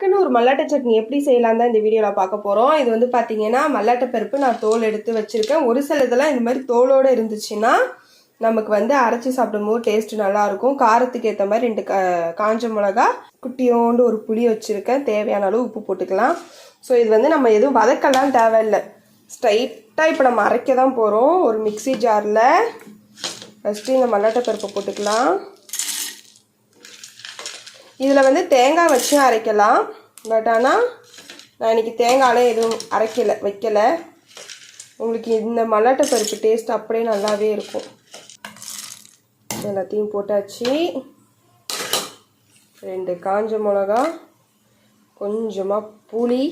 டக்குன்னு ஒரு மல்லாட்டை சட்னி எப்படி செய்யலாம் தான் இந்த வீடியோவில் பார்க்க போகிறோம் இது வந்து பார்த்தீங்கன்னா மல்லாட்டை பருப்பு நான் தோல் எடுத்து வச்சுருக்கேன். ஒரு சில இதெல்லாம் இந்த மாதிரி தோலோடு இருந்துச்சுன்னா நமக்கு வந்து அரைச்சி சாப்பிடும்போது டேஸ்ட் நல்லாயிருக்கும் காரத்துக்கு ஏற்ற மாதிரி ரெண்டு கா காஞ்ச மிளகா குட்டியோண்டு ஒரு புளி வச்சுருக்கேன். தேவையான அளவு உப்பு போட்டுக்கலாம். ஸோ இது வந்து நம்ம எதுவும் வதக்கலாம் தேவையில்லை. ஸ்ட்ரைட்டாக இப்போ நம்ம அரைக்க தான் போகிறோம் ஒரு மிக்ஸி ஜாரில் ஃபஸ்ட்டு இந்த மல்லாட்டை பருப்பை போட்டுக்கலாம். இதில் வந்து தேங்காய் வச்சு அரைக்கலாம். பட் ஆனால் நான் இன்றைக்கி தேங்காயில் எதுவும் அரைக்கலை வைக்கலை. உங்களுக்கு இந்த மல்லாட்டை பருப்பு டேஸ்ட் அப்படியே நல்லாவே இருக்கும். எல்லாத்தையும் போட்டாச்சு. ரெண்டு காஞ்ச மிளகா கொஞ்சமாக புளி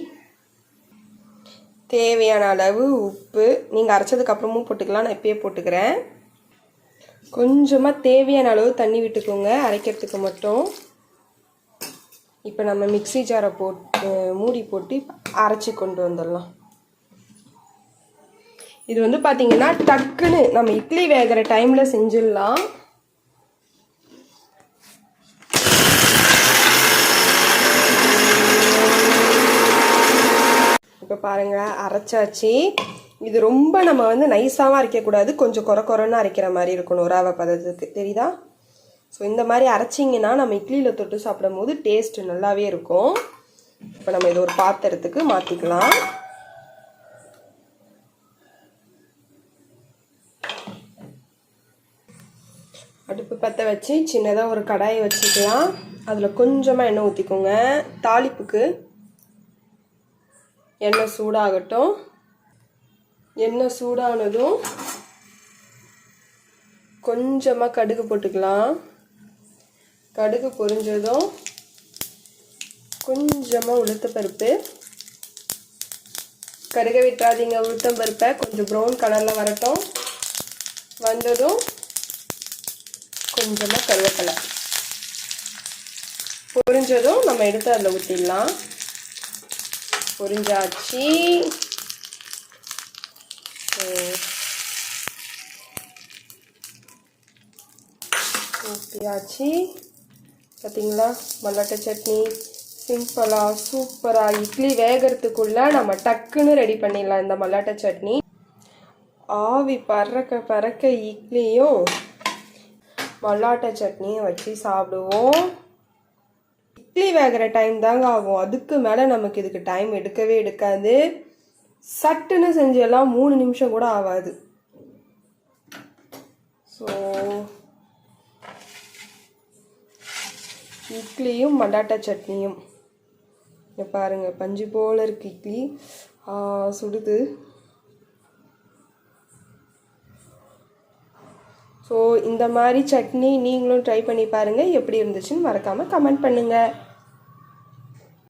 தேவையான அளவு உப்பு. நீங்கள் அரைச்சதுக்கப்புறமும் போட்டுக்கலாம் நான் இப்பயே போட்டுக்கிறேன். கொஞ்சமாக தேவையான அளவு தண்ணி விட்டுக்கோங்க அரைக்கிறதுக்கு மட்டும். இப்போ நம்ம மிக்ஸி ஜாரை போட்டு மூடி போட்டு அரைச்சி கொண்டு வந்துடலாம். இது வந்து பார்த்தீங்கன்னா டக்குன்னு நம்ம இட்லி வேகிற டைமில் செஞ்சிடலாம். இப்போ பாருங்கள் அரைச்சாச்சு. இது ரொம்ப நம்ம வந்து நைஸாகவும் அரைக்கக்கூடாது. கொஞ்சம் குறை குறைன்னு அரைக்கிற மாதிரி இருக்கணும் ரவை பதத்துக்கு. தெரியுதா? ஸோ இந்த மாதிரி அரைச்சிங்கன்னா நம்ம இட்லியில் தொட்டு சாப்பிடும் போது டேஸ்ட் நல்லாவே இருக்கும். இப்போ நம்ம இதை ஒரு பாத்திரத்துக்கு மாற்றிக்கலாம் அடுப்பு பற்ற வச்சு சின்னதாக ஒரு கடாயை வச்சுக்கலாம். அதில் கொஞ்சமாக எண்ணெய் ஊற்றிக்கோங்க தாளிப்புக்கு எண்ணெய் சூடாகட்டும். எண்ணெய் சூடானதும் கொஞ்சமாக கடுகு போட்டுக்கலாம். கடுகு பொரிஞ்சதும் கொஞ்சமாக உளுத்தப்பருப்பு கடுகை விட்டுறாதீங்க உளுத்தம் பருப்பை. கொஞ்சம் ப்ரௌன் கலரில் வரட்டும். வந்ததும் கொஞ்சமாக கருவேப்பிலை. பொரிஞ்சதும் நம்ம எடுத்து அதில் ஊற்றிடலாம் பொரிஞ்சாச்சு. ஊற்றியாச்சு பார்த்தீங்களா மல்லாட்டை சட்னி சிம்பிளாக சூப்பராக இட்லி வேகிறதுக்குள்ளே நம்ம டக்குன்னு ரெடி பண்ணிடலாம் இந்த மல்லாட்டை சட்னி. ஆவி பறக்க பறக்க இட்லியும் மல்லாட்டை சட்னியும் வச்சு சாப்பிடுவோம். இட்லி வேகிற டைம் தாங்க ஆகும். அதுக்கு மேலே நமக்கு இதுக்கு டைம் எடுக்கவே எடுக்காது. சட்டுன்னு செஞ்செல்லாம் மூணு நிமிஷம் கூட ஆகாது. ஸோ இட்லியும் மல்லாட்டா சட்னியும். இங்கே பாருங்கள் பஞ்சு போல் இருக்கு இட்லி. சுடுது. ஸோ இந்த மாதிரி சட்னி நீங்களும் ட்ரை பண்ணி பாருங்கள் எப்படி இருந்துச்சுன்னு மறக்காமல் கமெண்ட் பண்ணுங்கள்